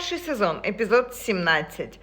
Перший сезон, епізод 17.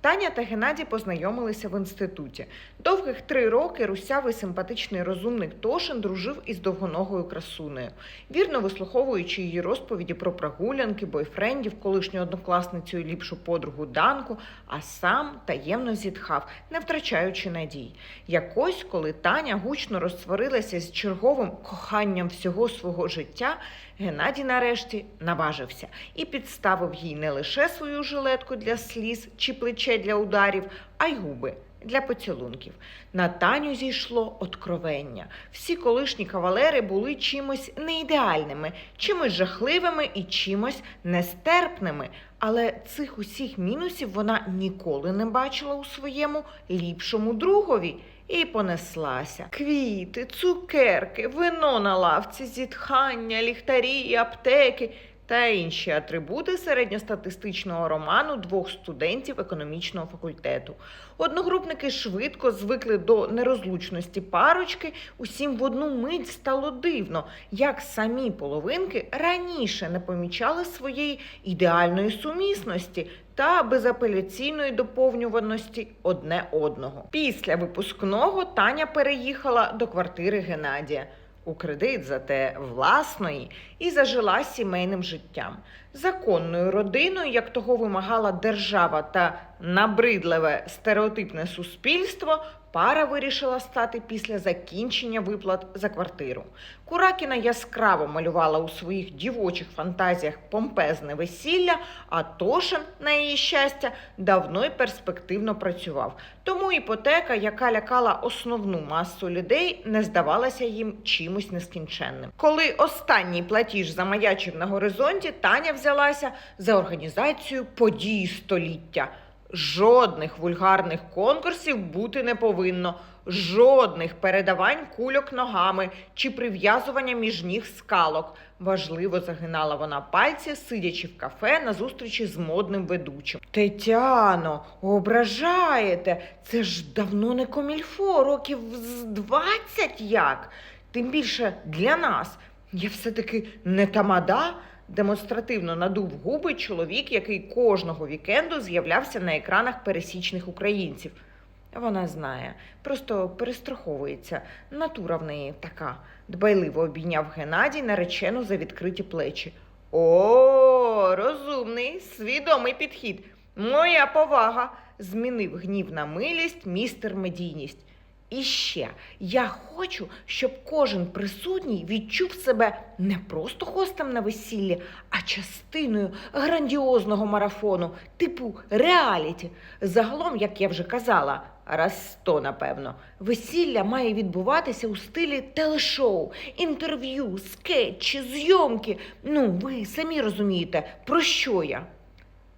Таня та Геннадій познайомилися в інституті. Довгих три роки русявий симпатичний розумник Тошин дружив із довгоногою красунею, вірно вислуховуючи її розповіді про прогулянки, бойфрендів, колишню однокласницю і ліпшу подругу Данку, а сам таємно зітхав, не втрачаючи надій. Якось, коли Таня гучно розсварилася з черговим коханням всього свого життя, Геннадій нарешті наважився і підставив їй не лише свою жилетку для сліз чи плече для ударів, а й губи. Для поцілунків на Таню зійшло откровення. Всі колишні кавалери були чимось неідеальними, чимось жахливими і чимось нестерпними. Але цих усіх мінусів вона ніколи не бачила у своєму ліпшому другові. І понеслася. Квіти, цукерки, вино на лавці, зітхання, ліхтарі, аптеки та інші атрибути середньостатистичного роману двох студентів економічного факультету. Одногрупники швидко звикли до нерозлучності парочки. Усім в одну мить стало дивно, як самі половинки раніше не помічали своєї ідеальної сумісності та безапеляційної доповнюваності одне одного. Після випускного Таня переїхала до квартири Геннадія. У кредит зате власної і зажила сімейним життям, законною родиною, як того вимагала держава та набридливе стереотипне суспільство, пара вирішила стати після закінчення виплат за квартиру. Куракіна яскраво малювала у своїх дівочих фантазіях помпезне весілля, а Тошин, на її щастя, давно й перспективно працював. Тому іпотека, яка лякала основну масу людей, не здавалася їм чимось нескінченним. Коли останній платіж замаячив на горизонті, Таня взялася за організацію події століття. Жодних вульгарних конкурсів бути не повинно, жодних передавань кульок ногами чи прив'язування між ніг скалок. Важливо загинала вона пальці, сидячи в кафе на зустрічі з модним ведучим. Тетяно, ображаєте, це ж давно не комільфо, років з 20 як. Тим більше для нас. Я все-таки не тамада. Демонстративно надув губи чоловік, який кожного вікенду з'являвся на екранах пересічних українців. Вона знає, просто перестраховується. Натура в неї така. Дбайливо обійняв Геннадій наречену за відкриті плечі. О, розумний, свідомий підхід. Моя повага. Змінив гнів на милість, містер медійність. І ще я хочу, щоб кожен присутній відчув себе не просто гостем на весіллі, а частиною грандіозного марафону, типу реаліті. Загалом, як я вже казала, раз сто, напевно, весілля має відбуватися у стилі телешоу, інтерв'ю, скетчі, зйомки. Ну, ви самі розумієте, про що я.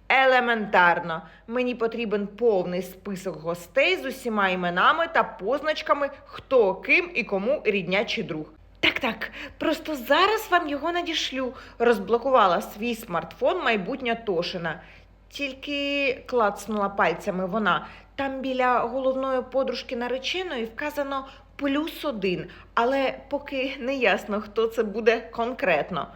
Елементарно, мені потрібен повний список гостей з усіма іменами та позначками, хто ким і кому рідня чи друг. Так, так, просто зараз вам його надішлю, розблокувала свій смартфон майбутня Тошина. Тільки клацнула пальцями вона. Там біля головної подружки нареченої вказано плюс один, але поки не ясно, хто це буде конкретно.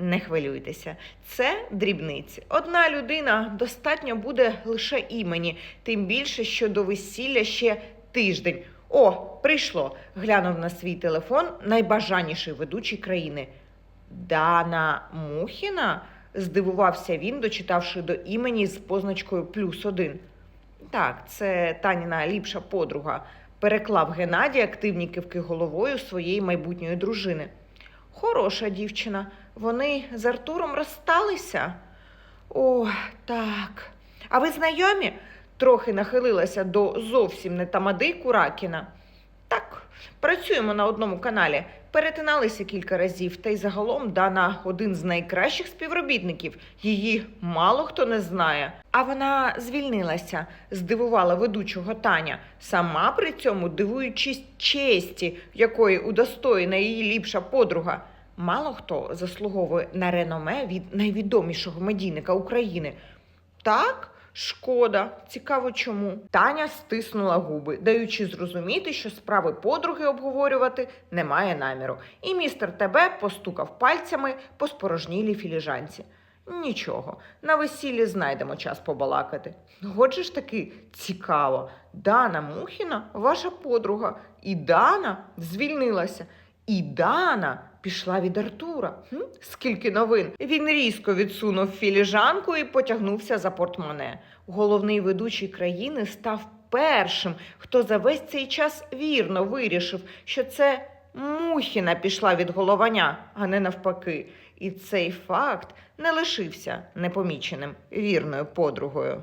Не хвилюйтеся, це дрібниці. Одна людина достатньо буде лише імені, тим більше, що до весілля ще тиждень. О, прийшло. Глянув на свій телефон найбажаніший ведучий країни. Дана Мухіна? здивувався він, дочитавши до імені з позначкою плюс один. Так, це Таніна ліпша подруга. Переклав Геннадій активні кивки головою своєї майбутньої дружини. Хороша дівчина. Вони з Артуром розсталися? О, так. А ви знайомі? Трохи нахилилася до зовсім не тамади Куракіна. Так, працюємо на одному каналі. Перетиналися кілька разів, та й загалом Дана один з найкращих співробітників. Її мало хто не знає. А вона звільнилася, здивувала ведучого Таня, сама при цьому дивуючись честі, якої удостоєна її ліпша подруга. Мало хто заслуговує на реноме від найвідомішого медійника України. Так, шкода, цікаво чому. Таня стиснула губи, даючи зрозуміти, що справи подруги обговорювати немає наміру. І містер ТБ постукав пальцями по спорожнілій філіжанці. Нічого, на весіллі знайдемо час побалакати. Отже ж таки цікаво. Дана Мухіна, ваша подруга, і Дана звільнилася. І Дана пішла від Артура. Хм? Скільки новин. Він різко відсунув філіжанку і потягнувся за портмоне. Головний ведучий країни став першим, хто за весь цей час вірно вирішив, що це Мухіна пішла від головання, а не навпаки. І цей факт не лишився непоміченим вірною подругою.